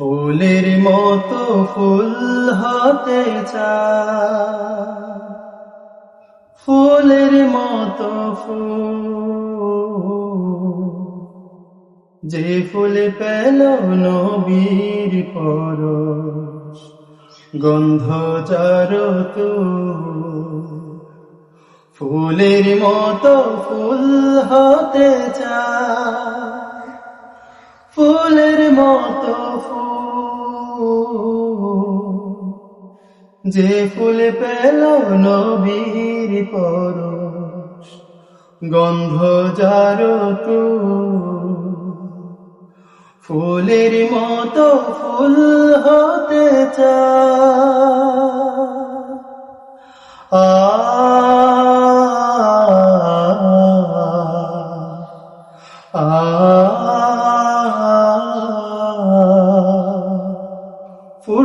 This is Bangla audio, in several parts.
ফুলের মতো ফুল হতে চা ফুলের মতো ফুল। যে ফুল পেল নবীর পরশ, গন্ধ চার তু ফুলের মতো ফুল হতে চা ফুলের মতো ফুল। যে ফুল পেল নবীর পরশ গন্ধ যার তু ফুলের মতো ফুল হতে আ আ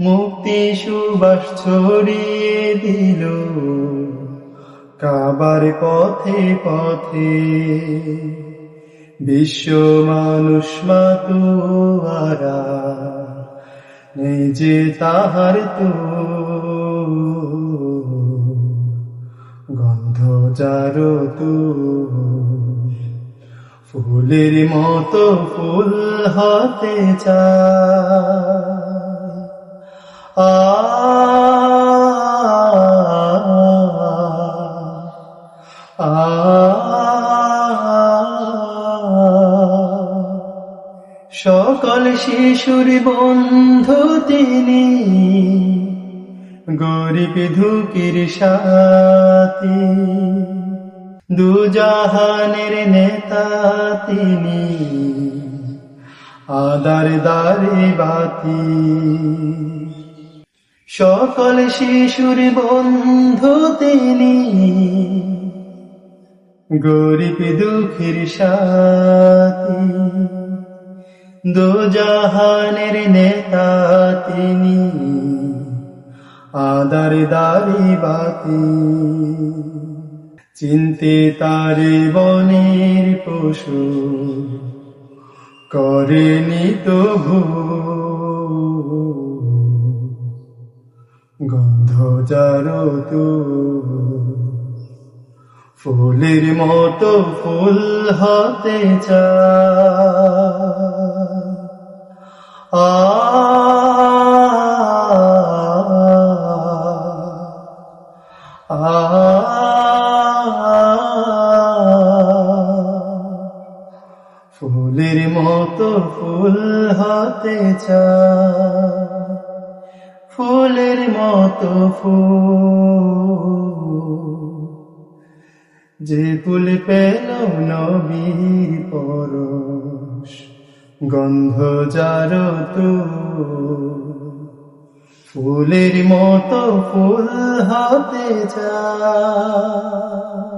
মুক্তি সুবাস ছড়িয়ে দিল। কাবার পথে পথে বিশ্ব মানুষ মাতুয়ারা নিজে তাহার তু গন্ধ যার তু। ফুলের মতো ফুল হতে আ সকল শিশুর বন্ধু তিনি গরিব ধুকির সাথী দুজাহানের নেতা তিনি আদার দারে বাতি সকল শিশুর বন্ধু তিনি। গরিব দুঃখের সাথী। দোজাহানের নেতা তিনি। আদার দারি বাতি। চিনতে তারে বনের পশু। করেনি তো ভূ গন্ধ যারো তু ফুলের মতো ফুল হতে আ। ফুলের মতো ফুল হতে চায় ফুলের মতো ফুল। যে ফুল পেল নবীর পরশ, গন্ধ যার ফুলের মতো ফুল হতে চায়